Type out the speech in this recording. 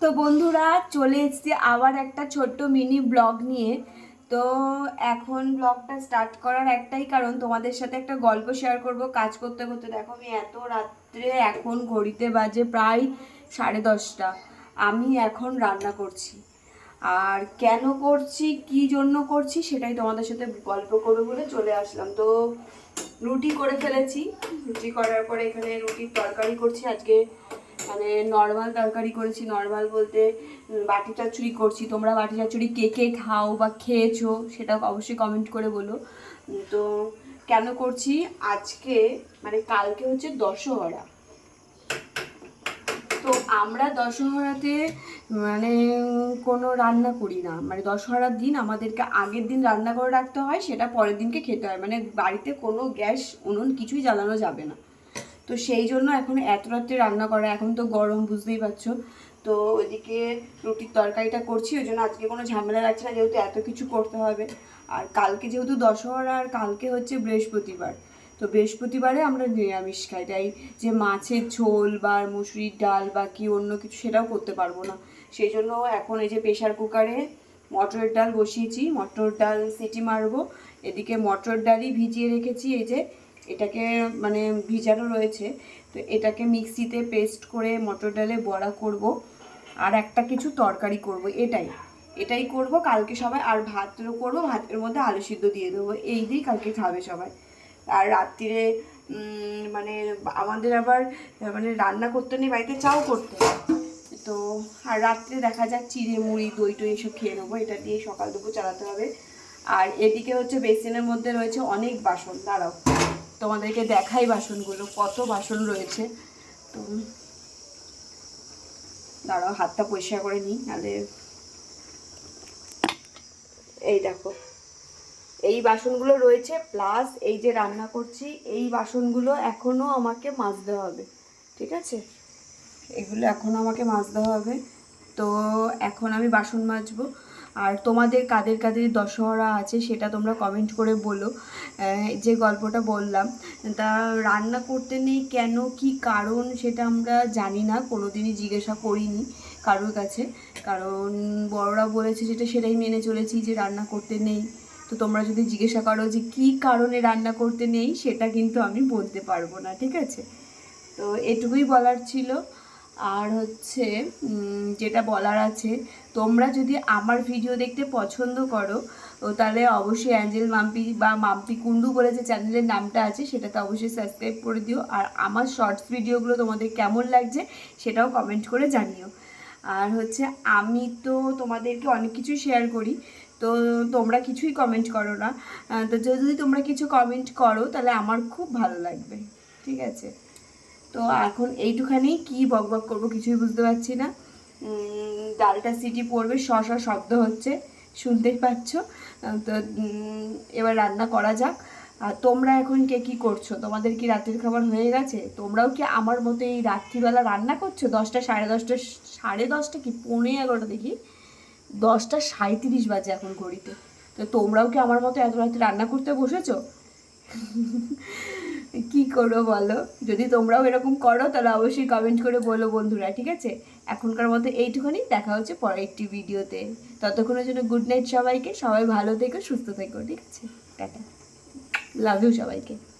তো বন্ধুরা, চলে এসেছি আবার একটা ছোট্ট মিনি ব্লগ নিয়ে। তো এখন ব্লগটা স্টার্ট করার একটাই কারণ, তোমাদের সাথে একটা গল্প শেয়ার করব। কাজ করতে করতে দেখো, আমি এত রাত্রে এখন ঘড়িতে বাজে প্রায় সাড়ে দশটা। আমি এখন রান্না করছি। আর কেন করছি, কি জন্য করছি, সেটাই তোমাদের সাথে গল্প করব বলে চলে আসলাম। তো রুটি করে ফেলেছি। রুটি করার পরে এখানে রুটির তরকারি করছি। আজকে মানে নর্মাল তরকারি করেছি, নর্মাল বলতে বাটি চাচুরি করছি। তোমরা বাটি চাচুরি কে কে খাও বা খেয়েছো সেটা অবশ্যই কমেন্ট করে বলো। তো কেন করছি? আজকে মানে কালকে হচ্ছে দশহরা। তো আমরা দশহরাতে মানে কোনো রান্না করি না। মানে দশহরার দিন আমাদেরকে আগের দিন রান্না করে রাখতে হয়, সেটা পরের দিনকে খেতে হয়। মানে বাড়িতে কোনো গ্যাস, উনুন কিছুই জ্বালানো যাবে না। তো সেই জন্য এখন এত রাত্রে রান্না করা, এখন তো গরম, বুঝতেই পারছ। তো ওইদিকে রুটির তরকারিটা করছি, ওই জন্য আজকে কোনো ঝামেলা লাগছে না, যেহেতু এত কিছু করতে হবে। আর কালকে যেহেতু দশহরা, আর কালকে হচ্ছে বৃহস্পতিবার। তো বৃহস্পতিবারে আমরা নিরামিষ খাই, তাই যে মাছের ঝোল বা মুসুরির ডাল বা কি অন্য কিছু সেটাও করতে পারব না। সেই জন্য এখন এই যে প্রেশার কুকারে মটরের ডাল বসিয়েছি, মটর ডাল সিটি মারবো, এদিকে মটর ডালই ভিজিয়ে রেখেছি, এই যে এটাকে মানে ভিজানো রয়েছে, তো এটাকে মিক্সিতে পেস্ট করে মটর ডালে বড়া করব, আর একটা কিছু তরকারি করব, এটাই। এটাই করব, কালকে সবাই আর ভাতও করব, ভাতের মধ্যে আলু সিদ্ধ দিয়ে দেবো, এই দিয়েই কালকে খাবে সবাই। আর রাত্রিরে মানে আমাদের আবার মানে রান্না করতে নেই, বাড়িতে চাও করতে। তো আর রাত্রে দেখা যাক চিড়ে মুড়ি, দই টই এসব খেয়ে নেব, এটা দিয়ে সকাল দুপুর চালাতে হবে। আর এদিকে হচ্ছে বেসিনের মধ্যে রয়েছে অনেক বাসন, দাঁড়াও। তোমাদেরকে দেখাই বাসনগুলো, কত বাসন রয়েছে। তো দাঁড়াও, হাতটা পরিষ্কার করে নিই, নাহলে এই দেখো, এই বাসনগুলো রয়েছে প্লাস এই যে রান্না করছি, এই বাসনগুলো এখনও আমাকে মাজতে হবে, ঠিক আছে? এগুলো এখনও আমাকে মাজতে হবে, তো এখন আমি বাসন মাজবো। আর তোমাদের কাদের কাদের দশহরা আছে সেটা তোমরা কমেন্ট করে বলো। যে গল্পটা বললাম, তা রান্না করতে নেই কেন, কি কারণ সেটা আমরা জানি না কোনো দিনই জিজ্ঞাসা করিনি কারোর কাছে। কারণ বড়রা বলেছে যেটা সেটাই মেনে চলেছি যে রান্না করতে নেই। তো তোমরা যদি জিজ্ঞাসা করো যে কী কারণে রান্না করতে নেই, সেটা কিন্তু আমি বলতে পারব না, ঠিক আছে? তো এটুকুই বলার ছিল। আর হচ্ছে যেটা বলার আছে, তোমরা যদি আমার ভিডিও দেখতে পছন্দ করো তাহলে অবশ্যই অ্যাঞ্জেল মাম্পি বা মাম্পি কুন্ডু বলে যে চ্যানেলের নামটা আছে, সেটাতে অবশ্যই সাবস্ক্রাইব করে দিও। আর আমার শর্টস ভিডিওগুলো তোমাদের কেমন লাগছে, সেটাও কমেন্ট করে জানিও। আর হচ্ছে, আমি তো তোমাদেরকে অনেক কিছু শেয়ার করি, তো তোমরা কিছুই কমেন্ট করো না। তো যদি তোমরা কিছু কমেন্ট করো, তাহলে আমার খুব ভালো লাগবে। ঠিক আছে? তো এখন এইটুখানি কি বক বক করব কিছুই বুঝতে পারছি না। ডালটা সিটি পড়বে, শ শব্দ হচ্ছে, শুনতেই পাচ্ছ। তো এবার রান্না করা যাক। আর তোমরা এখন কে কি করছ? তোমাদের কি রাতের খাবার হয়ে গেছে? তোমরাও কি আমার মতো এই রাত্রিবেলা রান্না করছ? দশটা সাড়ে দশটা সাড়ে দশটা কি? পৌনে এগারোটা দেখি। দশটা সাঁত্রিশ বাজে এখন ঘড়িতে। তো তোমরাও কি আমার মতো এত রাতে রান্না করতে বসেছো? কি করো বলো? যদি তোমরাও এরকম করো, তাহলে অবশ্যই কমেন্ট করে বলো বন্ধুরা, ঠিক আছে? এখনকার মতো এইটুকুনি দেখা হচ্ছে পরের একটি ভিডিওতে। ততক্ষণের জন্য গুড নাইট সবাইকে, সবাই ভালো থেকো, সুস্থ থেকো, ঠিক আছে? টাটা। লাভ ইউ সবাইকে।